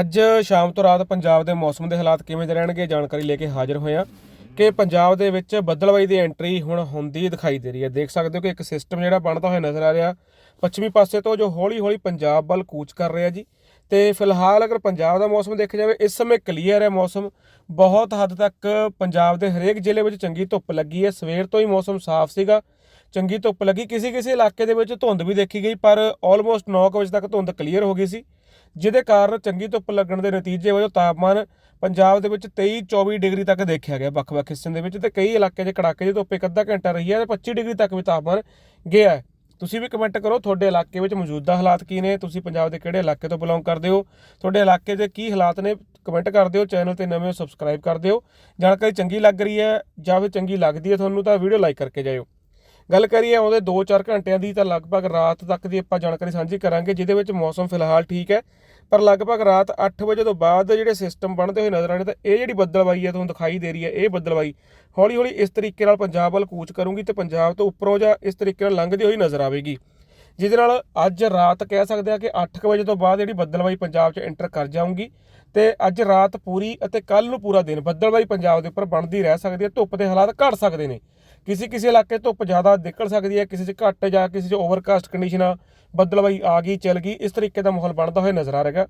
ਅੱਜ ਸ਼ਾਮ ਤੋਂ ਰਾਤ ਪੰਜਾਬ ਦੇ ਮੌਸਮ ਦੇ ਹਾਲਾਤ ਕਿਵੇਂ ਦੇ ਰਹਿਣਗੇ, ਜਾਣਕਾਰੀ ਲੈ ਕੇ ਹਾਜ਼ਰ ਹੋਏ ਹਾਂ ਕਿ ਪੰਜਾਬ ਦੇ ਵਿੱਚ ਬੱਦਲਵਾਈ ਦੀ ਐਂਟਰੀ ਹੁਣ ਹੁੰਦੀ ਦਿਖਾਈ ਦੇ ਰਹੀ ਹੈ। ਦੇਖ ਸਕਦੇ ਹੋ ਕਿ ਇੱਕ ਸਿਸਟਮ ਜਿਹੜਾ ਬਣਦਾ ਹੋਇਆ ਨਜ਼ਰ ਆ ਰਿਹਾ। ਪੱਛਮੀ ਪਾਸੇ ਤੋਂ ਜੋ ਹੌਲੀ-ਹੌਲੀ ਪੰਜਾਬ ਵੱਲ ਕੂਚ ਕਰ ਰਿਹਾ ਜੀ। ਤੇ ਫਿਲਹਾਲ ਅਗਰ ਪੰਜਾਬ ਦਾ ਮੌਸਮ ਦੇਖਿਆ ਜਾਵੇ, ਇਸ ਸਮੇਂ ਕਲੀਅਰ ਹੈ ਮੌਸਮ। ਬਹੁਤ ਹੱਦ ਤੱਕ ਪੰਜਾਬ ਦੇ ਹਰੇਕ ਜ਼ਿਲ੍ਹੇ ਵਿੱਚ ਚੰਗੀ ਧੁੱਪ ਲੱਗੀ ਹੈ। ਸਵੇਰ ਤੋਂ ਹੀ ਮੌਸਮ ਸਾਫ਼ ਸੀਗਾ। ਚੰਗੀ ਧੁੱਪ ਲੱਗੀ। ਕਿਸੇ ਕਿਸੇ ਇਲਾਕੇ ਦੇ ਵਿੱਚ ਧੁੰਦ ਵੀ ਦੇਖੀ ਗਈ, ਪਰ ਆਲਮੋਸਟ 9 ਵਜੇ ਤੱਕ ਧੁੰਦ ਕਲੀਅਰ ਹੋ ਗਈ ਸੀ। ਜਿਹਦੇ ਕਾਰਨ ਚੰਗੀ ਧੁੱਪ ਲੱਗਣ ਦੇ ਨਤੀਜੇ ਵਜੋਂ ਤਾਪਮਾਨ ਪੰਜਾਬ ਦੇ ਵਿੱਚ 23 24 ਡਿਗਰੀ ਤੱਕ ਦੇਖਿਆ ਗਿਆ ਵੱਖ-ਵੱਖ ਹਿੱਸਿਆਂ ਦੇ ਵਿੱਚ ਤੇ ਕਈ ਇਲਾਕੇ 'ਚ ਕੜਾਕੇ ਦੀ ਧੁੱਪ ਇੱਕ ਅੱਧਾ ਘੰਟਾ ਰਹੀ ਹੈ ਤੇ 25 ਡਿਗਰੀ ਤੱਕ ਵੀ ਤਾਪਮਾਨ ਗਿਆ ਤੁਸੀਂ ਵੀ ਕਮੈਂਟ ਕਰੋ, ਤੁਹਾਡੇ ਇਲਾਕੇ ਵਿੱਚ ਮੌਜੂਦਾ ਹਾਲਾਤ ਕੀ ਨੇ? ਤੁਸੀਂ ਪੰਜਾਬ ਦੇ ਕਿਹੜੇ ਇਲਾਕੇ ਤੋਂ ਬਿਲੋਂਗ ਕਰਦੇ ਹੋ? ਤੁਹਾਡੇ ਇਲਾਕੇ ਦੇ ਕੀ ਹਾਲਾਤ ਨੇ? ਕਮੈਂਟ ਕਰ ਦਿਓ ਚੈਨਲ ਤੇ ਨਵੇਂ ਹੋ, ਸਬਸਕ੍ਰਾਈਬ ਕਰ ਦਿਓ ਜਾਣਕਾਰੀ ਚੰਗੀ ਲੱਗ ਰਹੀ ਹੈ, ਜਾਂ ਫਿਰ ਚੰਗੀ ਲੱਗਦੀ ਹੈ ਤੁਹਾਨੂੰ ਤਾਂ ਵੀਡੀਓ ਲਾਈਕ ਕਰਕੇ ਜਾਇਓ। ਗੱਲ ਕਰੀਏ ਆਉਂਦੇ 2-4 ਘੰਟਿਆਂ ਦੀ ਤਾਂ ਲਗਭਗ ਰਾਤ ਤੱਕ ਦੀ ਆਪਾਂ ਜਾਣਕਾਰੀ ਸਾਂਝੀ ਕਰਾਂਗੇ, ਜਿਹਦੇ ਵਿੱਚ ਮੌਸਮ ਫਿਲਹਾਲ ਠੀਕ ਹੈ। ਪਰ ਲਗਭਗ ਰਾਤ 8 ਵਜੇ ਤੋਂ ਬਾਅਦ ਜਿਹੜੇ ਸਿਸਟਮ ਬਣਦੇ ਹੋਏ ਨਜ਼ਰ ਆਣੇ ਤਾਂ ਇਹ ਜਿਹੜੀ ਬੱਦਲਵਾਈ ਹੈ ਤੁਹਾਨੂੰ ਦਿਖਾਈ ਦੇ ਰਹੀ ਹੈ, ਇਹ ਬੱਦਲਵਾਈ। ਹੌਲੀ ਹੌਲੀ ਇਸ ਤਰੀਕੇ ਨਾਲ ਪੰਜਾਬ ਵੱਲ ਕੂਚ ਕਰੂਗੀ ਤੇ ਪੰਜਾਬ ਤੋਂ ਉੱਪਰੋਂ ਜਾਂ ਇਸ ਤਰੀਕੇ ਨਾਲ ਲੰਘਦੀ ਹੋਈ ਨਜ਼ਰ ਆਵੇਗੀ। ਜਿਹਦੇ ਨਾਲ ਅੱਜ ਰਾਤ ਕਹਿ ਸਕਦੇ ਆ ਕਿ 8 ਵਜੇ ਤੋਂ ਬਾਅਦ ਜਿਹੜੀ ਬੱਦਲਵਾਈ ਪੰਜਾਬ 'ਚ ਐਂਟਰ ਕਰ ਜਾਊਗੀ ਤੇ ਅੱਜ ਰਾਤ ਪੂਰੀ ਅਤੇ ਕੱਲ ਨੂੰ ਪੂਰਾ ਦਿਨ ਬੱਦਲਵਾਈ ਪੰਜਾਬ ਦੇ ਉੱਪਰ ਬਣਦੀ ਰਹਿ ਸਕਦੀ ਹੈ, ਧੁੱਪ ਦੇ ਹਾਲਾਤ ਘਟ ਸਕਦੇ ਨੇ। ਕਿਸੇ ਕਿਸੇ ਇਲਾਕੇ ਧੁੱਪ ਜ਼ਿਆਦਾ ਨਿਕਲ ਸਕਦੀ ਹੈ, ਕਿਸੇ 'ਚ ਘੱਟ ਜਾਂ ਕਿਸੇ 'ਚ ਓਵਰਕਾਸਟ ਕੰਡੀਸ਼ਨ ਆ ਆ ਗਈ, ਚੱਲ ਗਈ, ਇਸ ਤਰੀਕੇ ਦਾ ਮਾਹੌਲ ਬਣਦਾ ਹੋਇਆ ਨਜ਼ਰ ਆ ਰਿਹਾ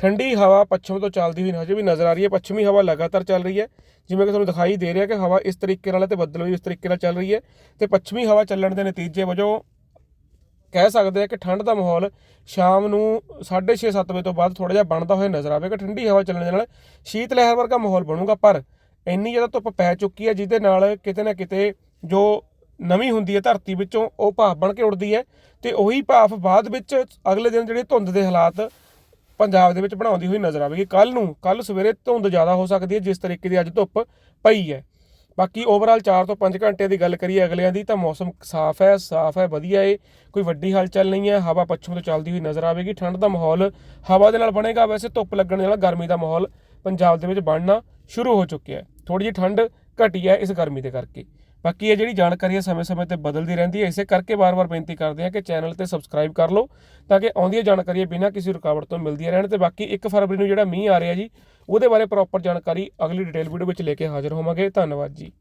ਠੰਡੀ ਹਵਾ ਪੱਛਮ ਤੋਂ ਚੱਲਦੀ ਹੋਈ ਹਜੇ ਵੀ ਨਜ਼ਰ ਆ ਰਹੀ ਹੈ, ਪੱਛਮੀ ਹਵਾ ਲਗਾਤਾਰ ਚੱਲ ਰਹੀ ਹੈ। ਜਿਵੇਂ ਕਿ ਤੁਹਾਨੂੰ ਦਿਖਾਈ ਦੇ ਰਿਹਾ ਕਿ ਹਵਾ ਇਸ ਤਰੀਕੇ ਨਾਲ ਹੈ ਤੇ ਬੱਦਲਵਾਈ ਇਸ ਤਰੀਕੇ ਨਾਲ ਚੱਲ ਰਹੀ ਹੈ ਤੇ ਪੱਛਮੀ ਹਵਾ ਚੱਲਣ ਦੇ ਨਤੀਜੇ ਵਜੋਂ ਕਹਿ ਸਕਦੇ ਆ ਕਿ ਠੰਡ ਦਾ ਮਾਹੌਲ ਸ਼ਾਮ ਨੂੰ 6:30 7 ਵਜੇ ਤੋਂ ਬਾਅਦ ਥੋੜਾ ਜਿਹਾ ਬਣਦਾ ਹੋਇਆ ਨਜ਼ਰ ਆਵੇਗਾ। ਠੰਡੀ ਹਵਾ ਚੱਲਣ ਦੇ ਨਾਲ ਸ਼ੀਤ ਲਹਿਰ ਵਰਗਾ ਮਾਹੌਲ ਬਣੂਗਾ, ਪਰ ਇੰਨੀ ਜ਼ਿਆਦਾ ਧੁੱਪ ਪੈ ਚੁੱਕੀ ਹੈ, ਜਿਹਦੇ ਨਾਲ ਕਿਤੇ ਨਾ ਕਿਤੇ ਜੋ ਨਵੀਂ ਹੁੰਦੀ ਹੈ ਧਰਤੀ ਵਿੱਚੋਂ, ਉਹ ਭਾਫ ਬਣ ਕੇ ਉੱਡਦੀ ਹੈ ਤੇ ਉਹੀ ਭਾਫ ਬਾਅਦ ਵਿੱਚ ਅਗਲੇ ਦਿਨ ਜਿਹੜੇ ਧੁੰਦ ਦੇ ਹਾਲਾਤ ਪੰਜਾਬ ਦੇ ਵਿੱਚ ਬਣਾਉਂਦੀ ਹੋਈ ਨਜ਼ਰ ਆਵੇਗੀ। ਕੱਲ ਨੂੰ ਕੱਲ ਸਵੇਰੇ ਧੁੰਦ ਜ਼ਿਆਦਾ ਹੋ ਸਕਦੀ ਹੈ, ਜਿਸ ਤਰੀਕੇ ਦੀ ਅੱਜ ਧੁੱਪ ਪਈ ਹੈ। ਬਾਕੀ ਓਵਰਆਲ 4 ਤੋਂ 5 ਘੰਟੇ ਦੀ ਗੱਲ ਕਰੀਏ ਅਗਲਿਆਂ ਦੀ, ਤਾਂ ਮੌਸਮ ਸਾਫ਼ ਹੈ ਸਾਫ਼ ਹੈ, ਵਧੀਆ ਏ। ਕੋਈ ਵੱਡੀ ਹਲਚਲ ਨਹੀਂ ਹੈ, ਹਵਾ ਪੱਛਮ ਤੋਂ ਚੱਲਦੀ ਹੋਈ ਨਜ਼ਰ ਆਵੇਗੀ। ਠੰਡ ਦਾ ਮਾਹੌਲ ਹਵਾ ਦੇ ਨਾਲ ਬਣੇਗਾ। ਵੈਸੇ ਧੁੱਪ ਲੱਗਣ ਦੇ ਨਾਲ ਗਰਮੀ ਦਾ ਮਾਹੌਲ ਪੰਜਾਬ ਦੇ ਵਿੱਚ ਬਣਨਾ ਸ਼ੁਰੂ ਹੋ ਚੁੱਕਿਆ ਹੈ। ਥੋੜੀ ਜਿਹੀ ਠੰਡ ਘਟੀ ਹੈ ਇਸ ਗਰਮੀ ਦੇ ਕਰਕੇ। ਬਾਕੀ ਇਹ ਜਿਹੜੀ ਜਾਣਕਾਰੀ ਹੈ ਸਮੇਂ-ਸਮੇਂ ਤੇ ਬਦਲਦੀ ਰਹਿੰਦੀ ਹੈ, ਇਸੇ ਕਰਕੇ ਵਾਰ-ਵਾਰ ਬੇਨਤੀ ਕਰਦੇ ਹਾਂ ਕਿ ਚੈਨਲ ਤੇ ਸਬਸਕ੍ਰਾਈਬ ਕਰ ਲਓ ਤਾਂ ਕਿ ਆਉਂਦੀਆਂ ਜਾਣਕਾਰੀਆਂ ਬਿਨਾਂ ਕਿਸੇ ਰੁਕਾਵਟ ਤੋਂ ਮਿਲਦੀਆਂ ਰਹਿਣ ਤੇ ਬਾਕੀ 1 ਫਰਵਰੀ ਨੂੰ ਜਿਹੜਾ ਮੀਂਹ ਆ ਰਿਹਾ ਜੀ, ਉਹਦੇ ਬਾਰੇ ਪ੍ਰੋਪਰ ਜਾਣਕਾਰੀ ਅਗਲੀ ਡਿਟੇਲ ਵੀਡੀਓ ਵਿੱਚ ਲੈ ਕੇ ਹਾਜ਼ਰ ਹੋਵਾਂਗੇ। ਧੰਨਵਾਦ ਜੀ।